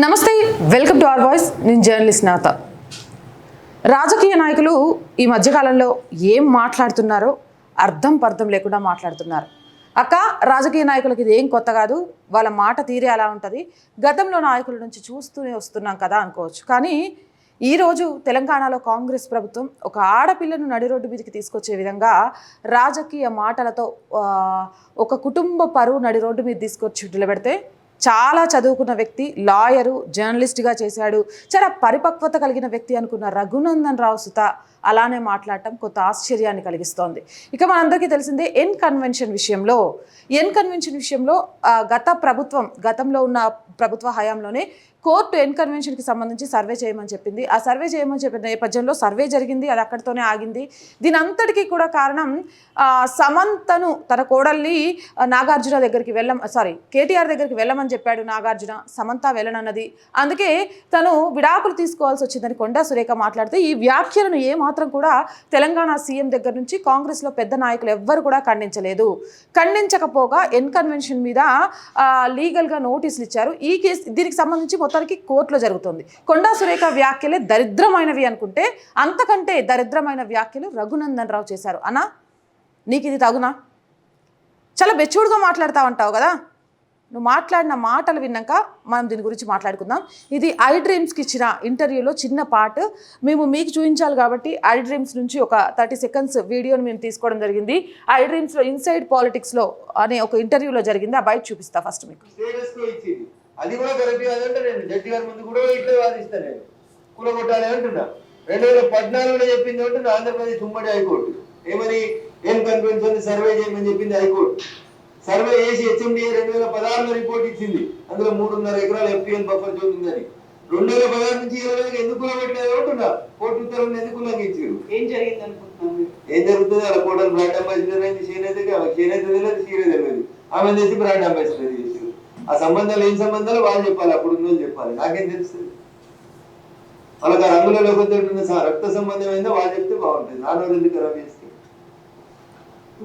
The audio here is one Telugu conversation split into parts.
నమస్తే వెల్కమ్ టు ఆర్ వాయిస్. నేను జర్నలిస్ట్ నాత రాజకీయ నాయకులు ఈ మధ్యకాలంలో ఏం మాట్లాడుతున్నారో అర్థం పర్థం లేకుండా మాట్లాడుతున్నారు. అక్క రాజకీయ నాయకులకి ఇది ఏం కొత్త కాదు. వాళ్ళ మాట తీరే అలా ఉంటుంది. గతంలో నాయకుల నుంచి చూస్తూనే వస్తున్నాం కదా అనుకోవచ్చు. కానీ ఈరోజు తెలంగాణలో కాంగ్రెస్ ప్రభుత్వం ఒక ఆడపిల్లను నడి రోడ్డు మీదకి తీసుకొచ్చే విధంగా రాజకీయ మాటలతో ఒక కుటుంబ పరువు నడి రోడ్డు మీద తీసుకొచ్చి నిలబెడితే చాలా చదువుకున్న వ్యక్తి లాయరు జర్నలిస్ట్గా చేశాడు. చాలా పరిపక్వత కలిగిన వ్యక్తి అనుకున్న రఘునందన్ రావు సుత అలానే మాట్లాడటం కొంత ఆశ్చర్యాన్ని కలిగిస్తోంది. ఇక మనందరికీ తెలిసిందే ఎన్ కన్వెన్షన్ విషయంలో ఎన్ కన్వెన్షన్ విషయంలో గత ప్రభుత్వం గతంలో ఉన్న ప్రభుత్వ హయాంలోనే కోర్టు ఎన్కన్వెన్షన్కి సంబంధించి సర్వే చేయమని చెప్పింది. ఆ సర్వే చేయమని చెప్పిన నేపథ్యంలో సర్వే జరిగింది అది అక్కడితోనే ఆగింది. దీని అంతటికీ కూడా కారణం సమంతను తన కోడల్ని నాగార్జున దగ్గరికి వెళ్ళం సారీ కేటీఆర్ దగ్గరికి వెళ్ళమని చెప్పాడు నాగార్జున సమంత వెళ్ళనన్నది. అందుకే తను విడాకులు తీసుకోవాల్సి వచ్చిందని కొండా సురేఖ మాట్లాడితే ఈ వ్యాఖ్యలను ఏమాత్రం కూడా తెలంగాణ సీఎం దగ్గర నుంచి కాంగ్రెస్లో పెద్ద నాయకులు ఎవ్వరు కూడా ఖండించలేదు. ఖండించకపోగా ఎన్కన్వెన్షన్ మీద లీగల్గా నోటీసులు ఇచ్చారు. ఈ కేసు దీనికి సంబంధించి మొత్తానికి కోర్టులో జరుగుతుంది. కొండా సురేఖ వ్యాఖ్యలే దరిద్రమైనవి అనుకుంటే అంతకంటే దరిద్రమైన వ్యాఖ్యలు రఘునందన్ రావు చేశారు. అనా నీకు ఇది తగునా? చాలా బెచ్చుడుగా మాట్లాడుతూ ఉంటావు కదా? నువ్వు మాట్లాడిన మాటలు విన్నాక మనం దీని గురించి మాట్లాడుకుందాం. ఇది ఐ డ్రీమ్స్కి ఇచ్చిన ఇంటర్వ్యూలో చిన్న పార్ట్. మేము మీకు చూపించాలి కాబట్టి ఐ డ్రీమ్స్ నుంచి ఒక థర్టీ సెకండ్స్ వీడియోని మేము తీసుకోవడం జరిగింది. ఐ డ్రీమ్స్లో ఇన్సైడ్ పాలిటిక్స్లో అనే ఒక ఇంటర్వ్యూలో జరిగింది. ఆ బయట చూపిస్తా ఫస్ట్ మీకు. అది కూడా కరెక్ట్ కాదంటే నేను జడ్జి గారి ముందు కూడా ఇట్లా వాదిస్తాను నేను. కూలగొట్టాలి అంటున్నా. రెండు వేల పద్నాలుగులో చెప్పింది అంటే ఆంధ్రప్రదేశ్ ఉమ్మడి హైకోర్టు. ఏమని? ఏం కన్వెన్షన్ సర్వే చేయమని చెప్పింది హైకోర్టు. సర్వే చేసి హెచ్ఎండిఏ రెండు వేల పదహారులో రిపోర్ట్ ఇచ్చింది. అందులో మూడున్నర ఎకరాల ఎఫ్టీఎల్ బఫర్ జోన్ ఉందని. రెండు వేల పదహారు నుంచి ఇరవై వేలకు ఎందుకు కూలగొట్టలేదు అంటున్నా? కోర్టు ఉత్తర్వులను ఎందుకు ఉల్లంఘించారు? ఏం జరిగింది అనుకుంటున్నాను? ఏం జరుగుతుంది? అలా కూడా బ్రాండ్ అంబాసిడర్ అయింది చేనేతకి ఆమె చేనేత తెలియదు చీర తెలియదు. ఆమె చేసి బ్రాండ్ అంబాసిడర్ చేసారు ఆ సంబంధాలు ఏం సంబంధాలు? వాళ్ళు చెప్పాలి అప్పుడు ఉన్న చెప్పాలి. నాకేం తెలుస్తుంది? వాళ్ళకి ఆ రంగుల లోకంతో ఉన్న రక్త సంబంధం ఏందో వాళ్ళు చెప్తే బాగుంటుంది. నా రోజు ఎందుకు ఖరాబ్ చేస్తే?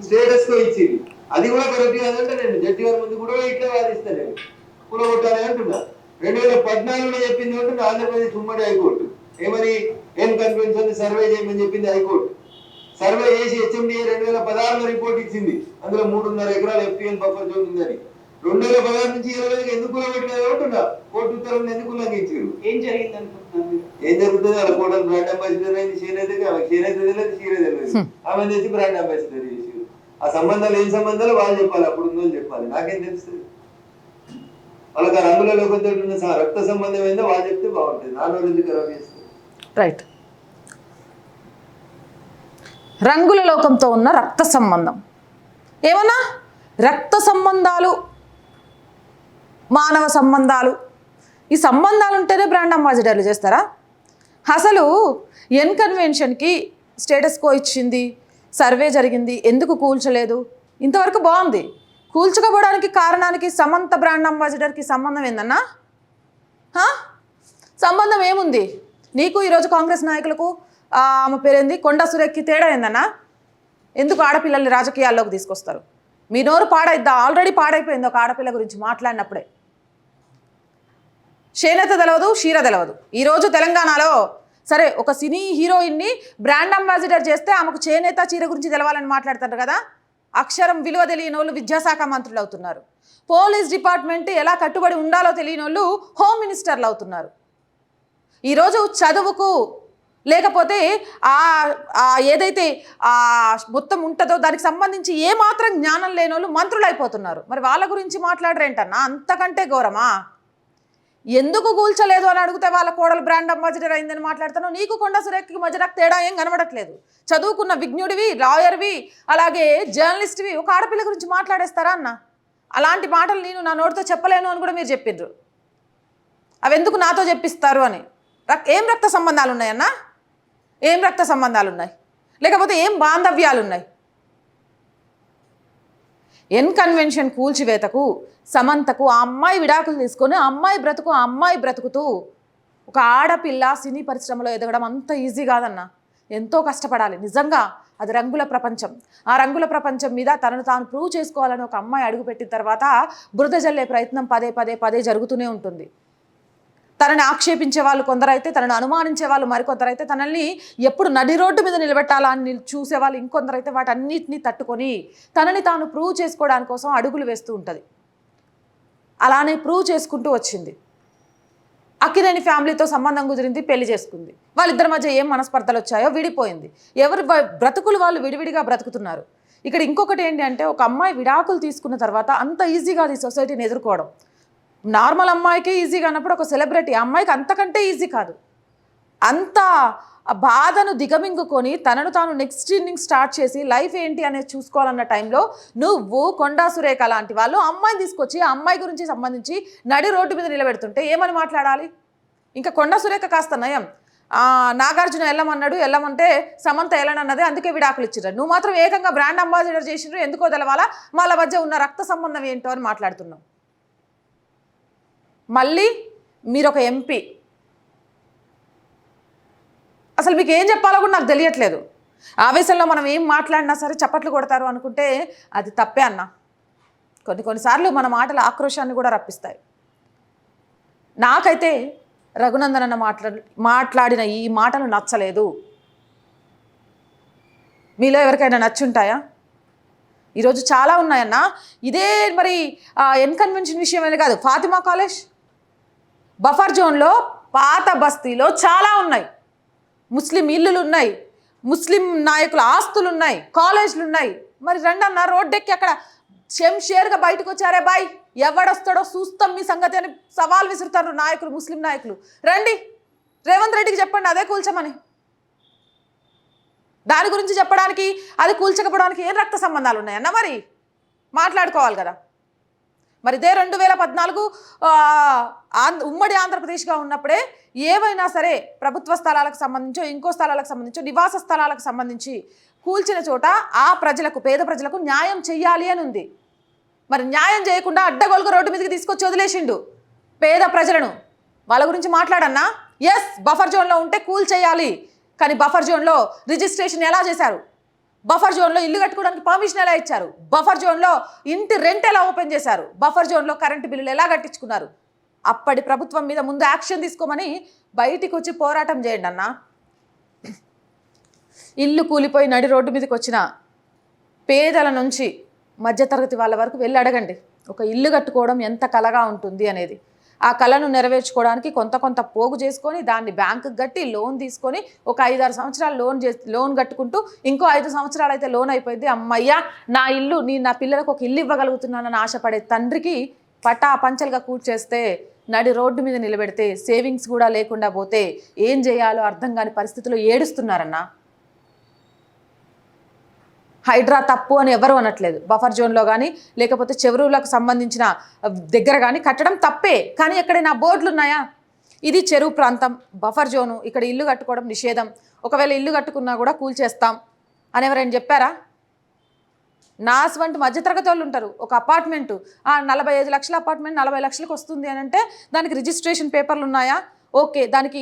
స్టేటస్ కో ఇచ్చింది. అది కూడా కరెక్ట్ కాదంటే నేను జడ్జి గారి ముందు కూడా ఇట్లా వాదిస్తాను నేను కూలగొట్టాలి అంటున్నా. రెండు వేల పద్నాలుగులో చెప్పింది అంటే ఆంధ్రప్రదేశ్ ఉమ్మడి హైకోర్టు. ఏమని ఏం కన్వెన్షన్? సర్వే చేయమని చెప్పింది హైకోర్టు. సర్వే చేసి హెచ్ఎండిఏ రెండు వేల పదహారులో రిపోర్ట్ ఇచ్చింది. అందులో మూడున్నర ఎకరాలు ఎఫ్టీఎన్ బఫర్ జోన్ ఉందని. రెండు వేల పదహారు నుంచి ఇరవై వేలకు ఎందుకు కూలగొట్టలేదు అంటున్నా. కోర్టు ఉత్తర్వులను ఎందుకు ఉల్లంఘించారు? ఏం జరిగింది అనుకుంటున్నాను మీరు? ఏం జరుగుతుంది? అలా కూడా బ్రాండ్ అంబాసిడర్ అయింది చేనేతకి ఆమె చేనేత తెలియదు చీర తెలియదు. ఆమె చేసి బ్రాండ్ అంబాసిడర్ చేసి ఆ సంబంధాలు ఏం సంబంధాలు? వాళ్ళు చెప్పాలి అప్పుడు ఉందో చెప్పాలి. నాకేం తెలుస్తుంది? వాళ్ళకి ఆ రంగుల లోకంతో ఉన్న రక్త సంబంధం ఏందో వాళ్ళు చెప్తే బాగుంటుంది. నా రోజు ఎందుకు ఖరాబ్ చేస్తారు రైట్ రంగుల లోకంతో ఉన్న రక్త సంబంధం. ఏమన్నా? రక్త సంబంధాలు మానవ సంబంధాలు. ఈ సంబంధాలు ఉంటేనే బ్రాండ్ అంబాసిడర్లు చేస్తారా? అసలు ఎన్ కన్వెన్షన్కి స్టేటస్ కో ఇచ్చింది సర్వే జరిగింది ఎందుకు కూల్చలేదు? ఇంతవరకు బాగుంది. కూల్చకపోవడానికి కారణానికి సమంత బ్రాండ్ అంబాసిడర్కి సంబంధం ఏందన్నా? సంబంధం ఏముంది? నీకు ఈరోజు కాంగ్రెస్ నాయకులకు ఆమె పేరేంది? కొండ సురేఖ్కి తేడా ఏందన్నా? ఎందుకు ఆడపిల్లల్ని రాజకీయాల్లోకి తీసుకొస్తారు? మీ నోరు పాడైద్దా? ఆల్రెడీ పాడైపోయింది ఒక ఆడపిల్ల గురించి మాట్లాడినప్పుడే. చేనేత తెలవదు క్షీర తెలవదు. ఈరోజు తెలంగాణలో సరే ఒక సినీ హీరోయిన్ని బ్రాండ్ అంబాసిడర్ చేస్తే ఆమెకు చేనేత చీర గురించి తెలవాలని మాట్లాడతారు కదా? అక్షరం విలువ తెలియని వాళ్ళు విద్యాశాఖ మంత్రులు అవుతున్నారు పోలీస్ డిపార్ట్మెంట్ ఎలా కట్టుబడి ఉండాలో తెలియని వాళ్ళు హోమ్ మినిస్టర్లు అవుతున్నారు. ఈరోజు చదువుకు లేకపోతే ఆ ఏదైతే ఆ మొత్తం ఉంటుందో దానికి సంబంధించి ఏ మాత్రం జ్ఞానం లేని వాళ్ళు మంత్రులు అయిపోతున్నారు మరి వాళ్ళ గురించి మాట్లాడరేంటన్నా? అంతకంటే ఘోరమా? ఎందుకు కూల్చలేదు అని అడిగితే వాళ్ళ కోడలు బ్రాండ్ అంబాసిడర్ అయిందని మాట్లాడుతాను నీకు కొండ సురేఖకి మధ్య నాకు తేడా ఏం కనబడట్లేదు. చదువుకున్న విజ్ఞుడివి లాయర్వి అలాగే జర్నలిస్ట్వి ఒక ఆడపిల్ల గురించి మాట్లాడేస్తారా అన్న? అలాంటి మాటలు నేను నా నోటితో చెప్పలేను అని కూడా మీరు చెప్పిండ్రు. అవి ఎందుకు నాతో చెప్పిస్తారు అని? ఏం రక్త సంబంధాలు ఉన్నాయన్నా ఏం రక్త సంబంధాలు ఉన్నాయి లేకపోతే ఏం బాంధవ్యాలు ఉన్నాయి ఎన్ కన్వెన్షన్ కూల్చివేతకు సమంతకు ఆ అమ్మాయి విడాకులు తీసుకొని ఆ అమ్మాయి బ్రతుకు ఆ అమ్మాయి బ్రతుకుతూ ఒక ఆడపిల్ల సినీ పరిశ్రమలో ఎదగడం అంత ఈజీ కాదన్న. ఎంతో కష్టపడాలి. నిజంగా అది రంగుల ప్రపంచం. ఆ రంగుల ప్రపంచం మీద తనను తాను ప్రూవ్ చేసుకోవాలని ఒక అమ్మాయి అడుగుపెట్టిన తర్వాత బురద జల్లే ప్రయత్నం పదే పదే పదే జరుగుతూనే ఉంటుంది. తనని ఆక్షేపించే వాళ్ళు కొందరైతే తనని అనుమానించే వాళ్ళు మరికొందరైతే తనల్ని ఎప్పుడు నడి రోడ్డు మీద నిలబెట్టాలా అని చూసే వాళ్ళు ఇంకొందరైతే వాటన్నిటిని తట్టుకొని తనని తాను ప్రూవ్ చేసుకోవడానికి కోసం అడుగులు వేస్తూ ఉంటుంది. అలానే ప్రూవ్ చేసుకుంటూ వచ్చింది. అక్కినేని ఫ్యామిలీతో సంబంధం కుదిరింది పెళ్ళి చేసుకుంది. వాళ్ళిద్దరి మధ్య ఏం మనస్పర్ధలు వచ్చాయో విడిపోయింది. ఎవరు బ్రతుకులు వాళ్ళు విడివిడిగా బ్రతుకుతున్నారు. ఇక్కడ ఇంకొకటి ఏంటి అంటే ఒక అమ్మాయి విడాకులు తీసుకున్న తర్వాత అంత ఈజీగా అది సొసైటీని ఎదుర్కోవడం. నార్మల్ అమ్మాయికి ఈజీగా అన్నప్పుడు ఒక సెలబ్రిటీ అమ్మాయికి అంతకంటే ఈజీ కాదు. అంత బాధను దిగమింగుకొని తనను తాను నెక్స్ట్ ఇన్నింగ్ స్టార్ట్ చేసి లైఫ్ ఏంటి అనేది చూసుకోవాలన్న టైంలో నువ్వు కొండా సురేఖ లాంటి వాళ్ళు అమ్మాయిని తీసుకొచ్చి ఆ అమ్మాయి గురించి సంబంధించి నడి రోడ్డు మీద నిలబెడుతుంటే ఏమని మాట్లాడాలి? ఇంకా కొండా సురేఖ కాస్త నయం. నాగార్జున వెళ్ళమన్నాడు వెళ్ళమంటే సమంత ఎల్లనన్నది అందుకే విడాకులు ఇచ్చిర్రు. నువ్వు మాత్రం ఏకంగా బ్రాండ్ అంబాసిడర్ చేసిండ్రు ఎందుకో తెలవాలా? వాళ్ళ మధ్య ఉన్న రక్త సంబంధం ఏంటో అని మాట్లాడుతున్నావు. మళ్ళీ మీరు ఒక ఎంపీ. అసలు మీకు ఏం చెప్పాలో కూడా నాకు తెలియట్లేదు. ఆవేశంలో మనం ఏం మాట్లాడినా సరే చప్పట్లు కొడతారు అనుకుంటే అది తప్పే అన్న. కొన్ని కొన్నిసార్లు మన మాటల ఆక్రోశాన్ని కూడా రప్పిస్తాయి. నాకైతే రఘునందన్ అన్న మాట్లా మాట్లాడిన ఈ మాటలు నచ్చలేదు. మీలో ఎవరికైనా నచ్చుంటాయా? ఈరోజు చాలా ఉన్నాయన్న. ఇదే మరి ఎన్కన్వెన్షన్ విషయమే కాదు. ఫాతిమా కాలేజ్? బఫర్ జోన్లో పాత బస్తీలో చాలా ఉన్నాయి. ముస్లిం ఇల్లులు ఉన్నాయి ముస్లిం నాయకుల ఆస్తులు ఉన్నాయి కాలేజీలు ఉన్నాయి మరి రెండన్న రోడ్డెక్కి అక్కడ షేర్గా బయటకు వచ్చారే బాయ్. ఎవడొస్తాడో చూస్తాం మీ సంగతి అని సవాల్ విసురుతారు నాయకులు ముస్లిం నాయకులు. రండి. రేవంత్ రెడ్డికి చెప్పండి అదే కూల్చమని. దాని గురించి చెప్పడానికి అది కూల్చకపోవడానికి ఏం రక్త సంబంధాలు ఉన్నాయన్న మరి? మాట్లాడుకోవాలి కదా. మరి ఇదే రెండు వేల పద్నాలుగు ఉమ్మడి ఆంధ్రప్రదేశ్గా ఉన్నప్పుడే ఏవైనా సరే ప్రభుత్వ స్థలాలకు సంబంధించో ఇంకో స్థలాలకు సంబంధించో నివాస స్థలాలకు సంబంధించి కూల్చిన చోట ఆ ప్రజలకు పేద ప్రజలకు న్యాయం చెయ్యాలి అని ఉంది. మరి న్యాయం చేయకుండా అడ్డగోలుగా రోడ్డు మీదకి తీసుకొచ్చి వదిలేసిండు పేద ప్రజలను. వాళ్ళ గురించి మాట్లాడన్నా ఎస్ బఫర్ జోన్లో ఉంటే కూల్ చేయాలి. కానీ బఫర్ జోన్లో రిజిస్ట్రేషన్ ఎలా చేశారు? బఫర్ జోన్లో ఇల్లు కట్టుకోవడానికి పర్మిషన్ ఎలా ఇచ్చారు? బఫర్ జోన్లో ఇంటి రెంట్ ఎలా ఓపెన్ చేశారు? బఫర్ జోన్లో కరెంటు బిల్లులు ఎలా కట్టించుకున్నారు? అప్పటి ప్రభుత్వం మీద ముందు యాక్షన్ తీసుకోమని బయటికి వచ్చి పోరాటం చేయండి అన్న. ఇల్లు కూలిపోయి నడి రోడ్డు మీదకి వచ్చిన పేదల నుంచి మధ్యతరగతి వాళ్ళ వరకు వెళ్ళి అడగండి. ఒక ఇల్లు కట్టుకోవడం ఎంత కలగా ఉంటుంది అనేది. ఆ కళను నెరవేర్చుకోవడానికి కొంత కొంత పోగు చేసుకొని దాన్ని బ్యాంకుకి కట్టి లోన్ తీసుకొని ఒక ఐదారు సంవత్సరాలు లోన్ చేసి లోన్ కట్టుకుంటూ ఇంకో ఐదు సంవత్సరాలు అయితే లోన్ అయిపోయింది. అమ్మయ్యా నా ఇల్లు నేను నా పిల్లలకు ఒక ఇల్లు ఇవ్వగలుగుతున్నానని ఆశపడే తండ్రికి పటా పంచలుగా కూర్చేస్తే నడి రోడ్డు మీద నిలబెడితే సేవింగ్స్ కూడా లేకుండా పోతే ఏం చేయాలో అర్థం కాని పరిస్థితిలో ఏడుస్తున్నారన్నా? హైడ్రా తప్పు అని ఎవరు అనట్లేదు. బఫర్ జోన్లో కానీ లేకపోతే చెరువులకు సంబంధించిన దగ్గర కానీ కట్టడం తప్పే. కానీ ఎక్కడైనా బోర్డులు ఉన్నాయా ఇది చెరువు ప్రాంతం. Buffer zone. ఇక్కడ ఇల్లు కట్టుకోవడం నిషేధం. ఒకవేళ ఇల్లు కట్టుకున్నా కూడా కూల్చేస్తాం అని ఎవరైనా చెప్పారా? నాస్ వంటి మధ్యతరగతి వాళ్ళు ఉంటారు. ఒక అపార్ట్మెంటు. ఆ నలభై ఐదు లక్షల అపార్ట్మెంట్ నలభై లక్షలకు వస్తుంది అని అంటే దానికి రిజిస్ట్రేషన్ పేపర్లు ఉన్నాయా ఓకే దానికి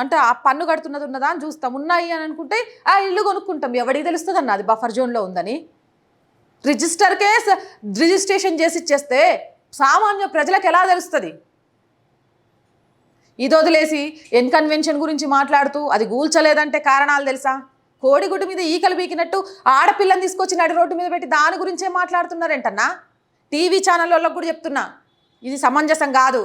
అంటే ఆ పన్ను కడుతున్నది ఉన్నదా అని చూస్తాం. ఉన్నాయి అని అనుకుంటే ఆ ఇల్లు కొనుక్కుంటాం. ఎవడికి తెలుస్తుంది అన్న అది బఫర్ జోన్లో ఉందని? రిజిస్టర్కే రిజిస్ట్రేషన్ చేసి ఇచ్చేస్తే సామాన్య ప్రజలకు ఎలా తెలుస్తుంది? ఇది వదిలేసి ఇన్కన్వెన్షన్ గురించి మాట్లాడుతూ అది గూల్చలేదంటే కారణాలు తెలుసా? కోడిగుడ్డు మీద ఈకలు బీకినట్టు ఆడపిల్లని తీసుకొచ్చి నడి రోడ్డు మీద పెట్టి దాని గురించే మాట్లాడుతున్నారేంటన్నా? టీవీ ఛానల్ కూడా చెప్తున్నా. ఇది సమంజసం కాదు.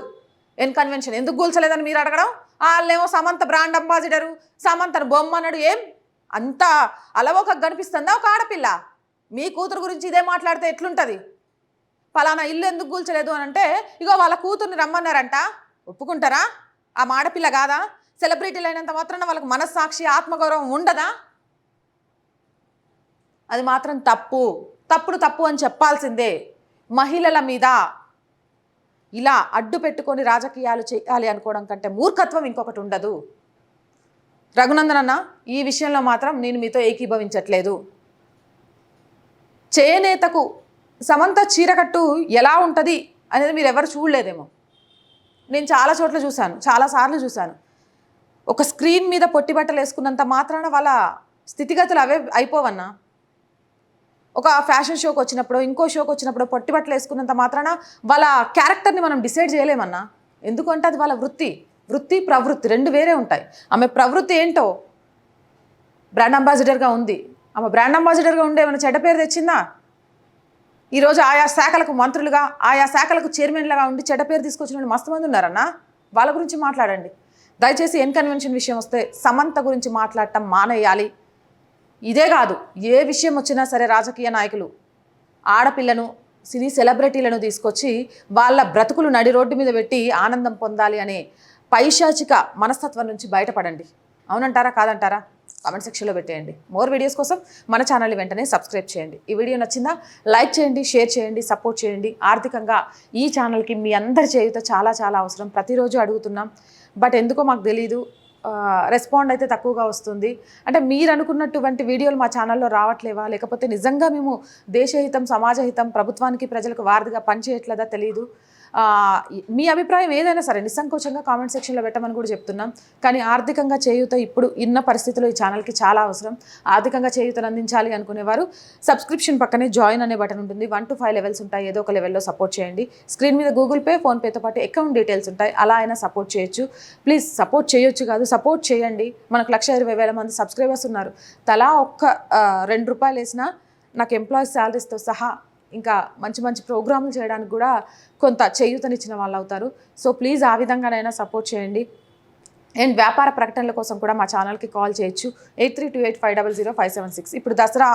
ఎన్ కన్వెన్షన్ ఎందుకు కూల్చలేదని మీరు అడగడం? వాళ్ళేమో సమంత బ్రాండ్ అంబాసిడరు సమంతను బొమ్మ అన్నాడు ఏం? అంత అలవోక కనిపిస్తుందా ఒక ఆడపిల్ల? మీ కూతురు గురించి ఇదే మాట్లాడితే ఎట్లుంటుంది? ఫలానా ఇల్లు ఎందుకు కూల్చలేదు అని అంటే ఇగో వాళ్ళ కూతుర్ని రమ్మన్నారంట. ఒప్పుకుంటారా? ఆ మాడపిల్ల కాదా సెలబ్రిటీలు అయినంత మాత్రాన వాళ్ళకి మనస్సాక్షి ఆత్మగౌరవం ఉండదా? అది మాత్రం తప్పు. తప్పుడు తప్పు అని చెప్పాల్సిందే. మహిళల మీద ఇలా అడ్డు పెట్టుకొని రాజకీయాలు చేయాలి అనుకోవడం కంటే మూర్ఖత్వం ఇంకొకటి ఉండదు. రఘునందన్ అన్న ఈ విషయంలో మాత్రం నేను మీతో ఏకీభవించట్లేదు. చేనేతకు సమంత చీరకట్టు ఎలా ఉంటుంది అనేది మీరు ఎవరు చూడలేదేమో. నేను చాలా చోట్ల చూశాను చాలాసార్లు చూశాను. ఒక స్క్రీన్ మీద పొట్టి బట్టలు వేసుకున్నంత మాత్రాన వాళ్ళ స్థితిగతులు అవే అయిపోవన్నా. ఒక ఫ్యాషన్ షోకి వచ్చినప్పుడు ఇంకో షోకి వచ్చినప్పుడు పొట్టి బట్టలు వేసుకున్నంత మాత్రాన వాళ్ళ క్యారెక్టర్ని మనం డిసైడ్ చేయలేమన్నా? ఎందుకంటే అది వాళ్ళ వృత్తి. వృత్తి ప్రవృత్తి రెండు వేరే ఉంటాయి. ఆమె ప్రవృత్తి ఏంటో బ్రాండ్ అంబాసిడర్గా ఉంది. ఆమె బ్రాండ్ అంబాసిడర్గా ఉండే ఏమైనా చెడ్డ పేరు తెచ్చిందా? ఈరోజు ఆయా శాఖలకు మంత్రులుగా ఆయా శాఖలకు చైర్మన్లుగా ఉండి చెడ్డ పేరు తీసుకొచ్చిన వాళ్ళు మస్తు మంది ఉన్నారన్నా? వాళ్ళ గురించి మాట్లాడండి. దయచేసి ఎన్ కన్వెన్షన్ విషయం వస్తే సమంత గురించి మాట్లాడటం మానేయాలి. ఇదే కాదు ఏ విషయం వచ్చినా సరే రాజకీయ నాయకులు ఆడపిల్లను సినీ సెలబ్రిటీలను తీసుకొచ్చి వాళ్ళ బ్రతుకులు నడి రోడ్డు మీద పెట్టి ఆనందం పొందాలి అనే పైశాచిక మనస్తత్వం నుంచి బయటపడండి. అవునంటారా కాదంటారా? కామెంట్ సెక్షన్లో పెట్టేయండి. మోర్ వీడియోస్ కోసం మన ఛానల్ని వెంటనే సబ్స్క్రైబ్ చేయండి. ఈ వీడియో నచ్చిందా లైక్ చేయండి షేర్ చేయండి సపోర్ట్ చేయండి. ఆర్థికంగా ఈ ఛానల్కి మీ అందరి చేయుత చాలా చాలా అవసరం. ప్రతిరోజు అడుగుతున్నాం బట్ ఎందుకో మాకు తెలియదు రెస్పాండ్ అయితే తక్కువగా వస్తుంది. అంటే మీరు అనుకున్నటువంటి వీడియోలు మా ఛానల్లో రావట్లేవా? లేకపోతే నిజంగా మేము దేశహితం సమాజహితం ప్రభుత్వానికి ప్రజలకు వారధిగా పనిచేయట్లేదా తెలియదు మీ అభిప్రాయం ఏదైనా సరే నిస్సంకోచంగా కామెంట్ సెక్షన్లో పెట్టమని కూడా చెప్తున్నాం. కానీ ఆర్థికంగా చేయూత ఇప్పుడు ఇన్న పరిస్థితుల్లో ఈ ఛానల్కి చాలా అవసరం. ఆర్థికంగా చేయూతను అందించాలి అనుకునేవారు సబ్స్క్రిప్షన్ పక్కనే జాయిన్ అనే బటన్ ఉంటుంది. వన్ టు ఫైవ్ లెవెల్స్ ఉంటాయి. ఏదో ఒక లెవెల్లో సపోర్ట్ చేయండి. స్క్రీన్ మీద గూగుల్ పే ఫోన్పేతో పాటు అకౌంట్ డీటెయిల్స్ ఉంటాయి. అలా అయినా సపోర్ట్ చేయొచ్చు. ప్లీజ్ సపోర్ట్ చేయొచ్చు కాదు సపోర్ట్ చేయండి. మనకు లక్ష ఇరవై వేల మంది సబ్స్క్రైబర్స్ ఉన్నారు. తలా ఒక్క రెండు రూపాయలు వేసినా నాకు ఎంప్లాయీస్ శాలరీస్తో సహా ఇంకా మంచి మంచి ప్రోగ్రాములు చేయడానికి కూడా కొంత చేయూతనిచ్చిన వాళ్ళు అవుతారు. సో ప్లీజ్ ఆ విధంగానైనా సపోర్ట్ చేయండి. అండ్ వ్యాపార ప్రకటనల కోసం కూడా మా ఛానల్కి కాల్ చేయొచ్చు. Eight three two eight five double zero five seven six. ఇప్పుడు దసరా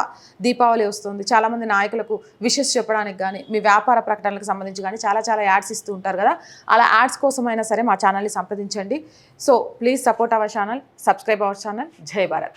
దీపావళి వస్తుంది. చాలామంది నాయకులకు విషెస్ చెప్పడానికి కానీ మీ వ్యాపార ప్రకటనలకు సంబంధించి కానీ చాలా చాలా యాడ్స్ ఇస్తూ ఉంటారు కదా. అలా యాడ్స్ కోసమైనా సరే మా ఛానల్ని సంప్రదించండి. So please support our channel subscribe our channel. Jai Bharat.